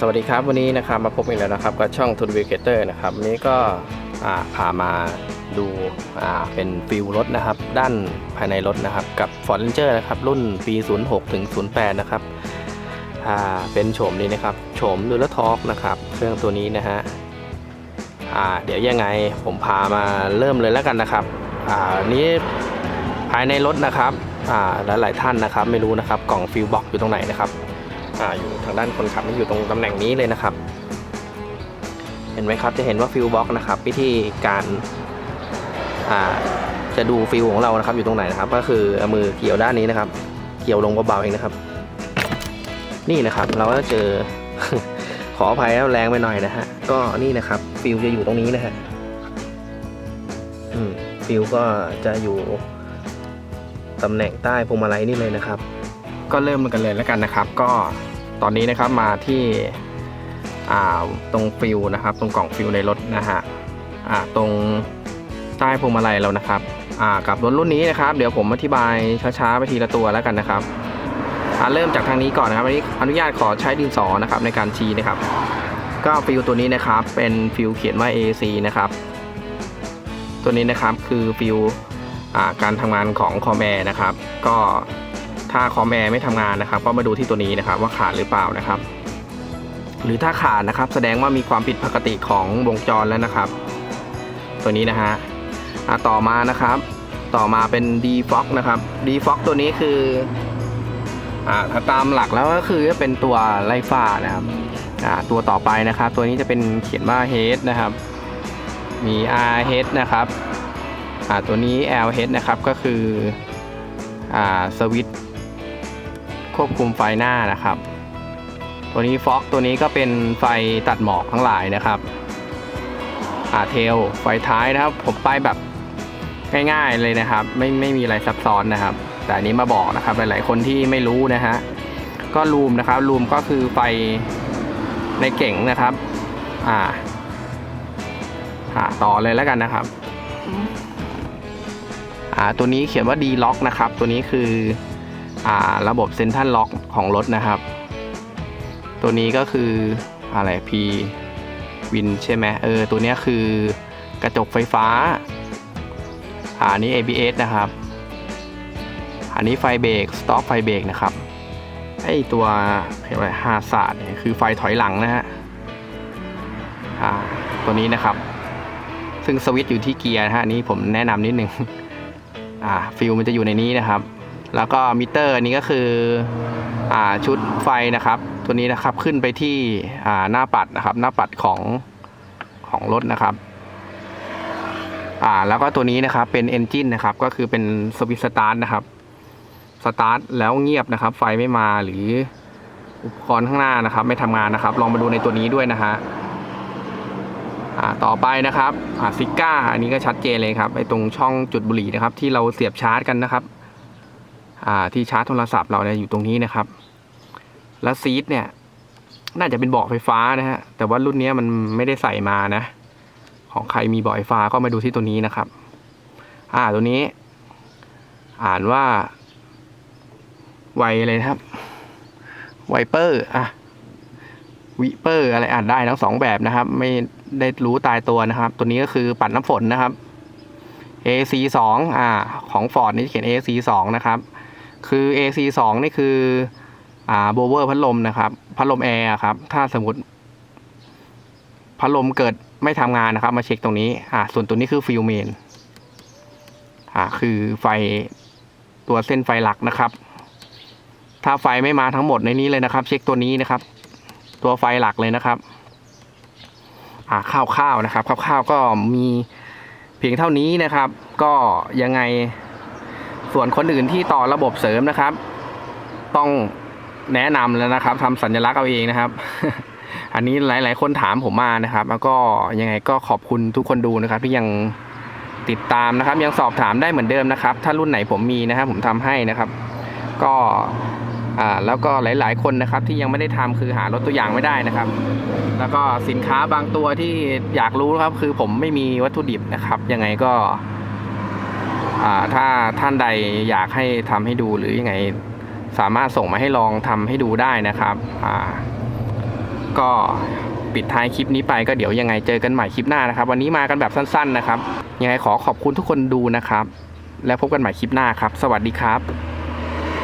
สวัสดีครับวันนี้นะครับมาพบกันแล้วนะครับกับช่องทุนวิเกเตอร์นะครับวันนี้ก็พามาดูเป็นฟิลรถนะครับ ด้านภายในรถนะครับ กับ Ford Ranger นะครับ รุ่นปี 06 ถึง 08 นะครับเป็นโฉมนี้นะครับโฉมดูแลทอกนะครับ เครื่องตัวนี้นะฮะเดี๋ยวยังไงผมพามาเริ่มเลยแล้วกันนะครับนี้ภายในรถนะครับอ่าหลายท่านนะครับ ไม่รู้นะครับกล่องฟิลบ็อกอยู่ตรงไหนนะครับ อ่าอยู่ทางด้านคนขับนี่อยู่ตรงตำแหน่งนี้เลยนะครับ เห็นไหมครับจะเห็นว่าฟิลบ็อกนะครับวิธีการอ่าจะดูฟิลของเรานะครับอยู่ตรงไหนนะครับ ก็คือเอามือเกี่ยวด้านนี้นะครับ เกี่ยวลงเบาๆเองนะครับ นี่นะครับเราก็เจอขออภัยแล้วแรงไปหน่อยนะฮะก็นี่นะครับฟิลจะอยู่ตรงนี้นะฮะฟิลก็จะอยู่ตำแหน่งใต้พวงมาลัยนี่เลยนะครับ ก็เริ่มกันเลยแล้วกันนะครับ ก็ตอนนี้นะครับมาที่ตรงฟิลนะครับ ตรงกล่องฟิลในรถนะฮะตรงใต้พวงมาลัยเรานะครับกับรถรุ่นนี้นะครับ เดี๋ยวผมอธิบายช้าๆไปทีละตัวแล้วกันนะครับอ่าเริ่มจากทางนี้ก่อนนะครับอันนี้อนุญาตขอใช้ดินสอนะครับในการชี้นะครับ ก็ฟิลตัวนี้นะครับ เป็นฟิลเขียนว่า AC นะครับ ตัวนี้นะครับคือฟิลอ่าการทำงานของคอมแอร์นะครับ ก็ ถ้าคอมแอร์ไม่ทำงานนะครับ ก็มาดูที่ตัวนี้นะครับ ว่าขาดหรือเปล่านะครับ หรือถ้าขาดนะครับ แสดงว่ามีความผิดปกติของวงจรแล้วนะครับ ตัวนี้นะฮะต่อมานะครับ ต่อมาเป็น d f o x นะครับ d f o x ตัวนี้คืออถ้าตามหลักแล้วก็คือเป็นตัวไล่ฟ้านะครับตัวต่อไปนะครับ ตัวนี้จะเป็นเขียนว่า head นะครับ มี r head นะครับตัวนี้ l head นะครับก็คืออสวิตช์ ควบคุมไฟหน้านะครับ ตัวนี้ฟ็อกตัวนี้ก็เป็นไฟตัดหมอกทั้งหลายนะครับอ่าเทลไฟท้ายนะครับ ผมไปแบบง่ายๆเลยนะครับ ไม่ไม่มีอะไรซับซ้อนนะครับ แต่อันนี้มาบอกนะครับ หลายๆคนที่ไม่รู้นะฮะก็รูมนะครับรูมก็คือไฟในเก่งนะครับ อ่าอ่าต่อเลยแล้วกันนะครับ อ่าตัวนี้เขียนว่า D lock นะครับ ตัวนี้คืออ่า ระบบเซ็นทรัลล็อกของรถนะครับ ตัวนี้ก็คืออะไร P วินใช่ไหมเออ ตัวนี้คือกระจกไฟฟ้าอ่าอันนี้ ABS นะครับ อันนี้ไฟเบรกสต็อปไฟเบรกนะครับ ไอตัวอะไรฮาซาร์ดเนี่ยคือไฟถอยหลังนะฮะอ่าตัวนี้นะครับ ซึ่งสวิตช์อยู่ที่เกียร์นะฮะอันนี้ผมแนะนำนิดนึงอ่าฟิลมันจะอยู่ในนี้นะครับ แล้วก็มิเตอร์นี้ก็คืออ่าชุดไฟนะครับ ตัวนี้นะครับขึ้นไปที่อ่าหน้าปัดนะครับ หน้าปัดของของรถนะครับอ่าแล้วก็ตัวนี้นะครับเป็นเอนจินนะครับก็คือเป็นสวิตช์สตาร์ทนะครับสตาร์ทแล้วเงียบนะครับ ไฟไม่มาหรืออุปกรณ์ข้างหน้านะครับ ไม่ทำงานนะครับ ลองมาดูในตัวนี้ด้วยนะฮะอ่าต่อไปนะครับอ่าซิก้าอันนี้ก็ชัดเจนเลยครับไอตรงช่องจุดบุหรี่นะครับ ที่เราเสียบชาร์จกันนะครับ ที่ชาร์จโทรศัพท์เราเนี่ยอยู่ตรงนี้นะครับ แล้วซีทเนี่ย น่าจะเป็นเบาะไฟฟ้านะฮะ แต่ว่ารุ่นนี้มันไม่ได้ใส่มานะ ของใครมีเบาะไฟฟ้าก็มาดูที่ตัวนี้นะครับ อ่าตัวนี้ อ่านว่า ไวเลยนะครับไวเปอร์อะวิเปอร์อะไรอ่านได้ทั้งสองแบบนะครับ ไม่ได้รู้ตายตัวนะครับ ตัวนี้ก็คือปัดน้ำฝนนะครับ AC 2อ่า ของ Ford นี่เขียน AC 2นะครับ คือ AC 2นี่คืออ่าโบเวอร์พัดลมนะครับ พัดลมแอร์ครับ ถ้าสมมติพัดลมเกิดไม่ทำงานนะครับ มาเช็คตรงนี้ อ่า ส่วนตัวนี้คือฟิลเมน อ่า คือไฟตัวเส้นไฟหลักนะครับ ถ้าไฟไม่มาทั้งหมดในนี้เลยนะครับ เช็คตัวนี้นะครับ ตัวไฟหลักเลยนะครับ อ่าคร่าวๆนะครับคร่าวๆก็มีเพียงเท่านี้นะครับ ก็ยังไง ส่วนคนอื่นที่ต่อระบบเสริมนะครับ ต้องแนะนำแล้วนะครับทำสัญลักษณ์เอาเองนะครับ อันนี้หลาย ๆ คนถามผมมานะครับ แล้วก็ยังไงก็ขอบคุณทุกคนดูนะครับ ที่ยังติดตามนะครับ ยังสอบถามได้เหมือนเดิมนะครับ ถ้ารุ่นไหนผมมีนะครับ ผมทำให้นะครับ ก็อ่าแล้วก็หลาย ๆ คนนะครับ ที่ยังไม่ได้ทำคือหารถตัวอย่างไม่ได้นะครับ แล้วก็สินค้าบางตัวที่อยากรู้นะครับ คือผมไม่มีวัตถุดิบนะครับ ยังไงก็ ถ้าท่านใดอยากให้ทำให้ดูหรือยังไง สามารถส่งมาให้ลองทำให้ดูได้นะครับอ่าก็ปิดท้ายคลิปนี้ไปก็เดี๋ยวยังไงเจอกันใหม่คลิปหน้านะครับ วันนี้มากันแบบสั้น ๆ นะครับ ยังไงขอขอบคุณทุกคนดูนะครับ แล้วพบกันใหม่คลิปหน้าครับ สวัสดีครับ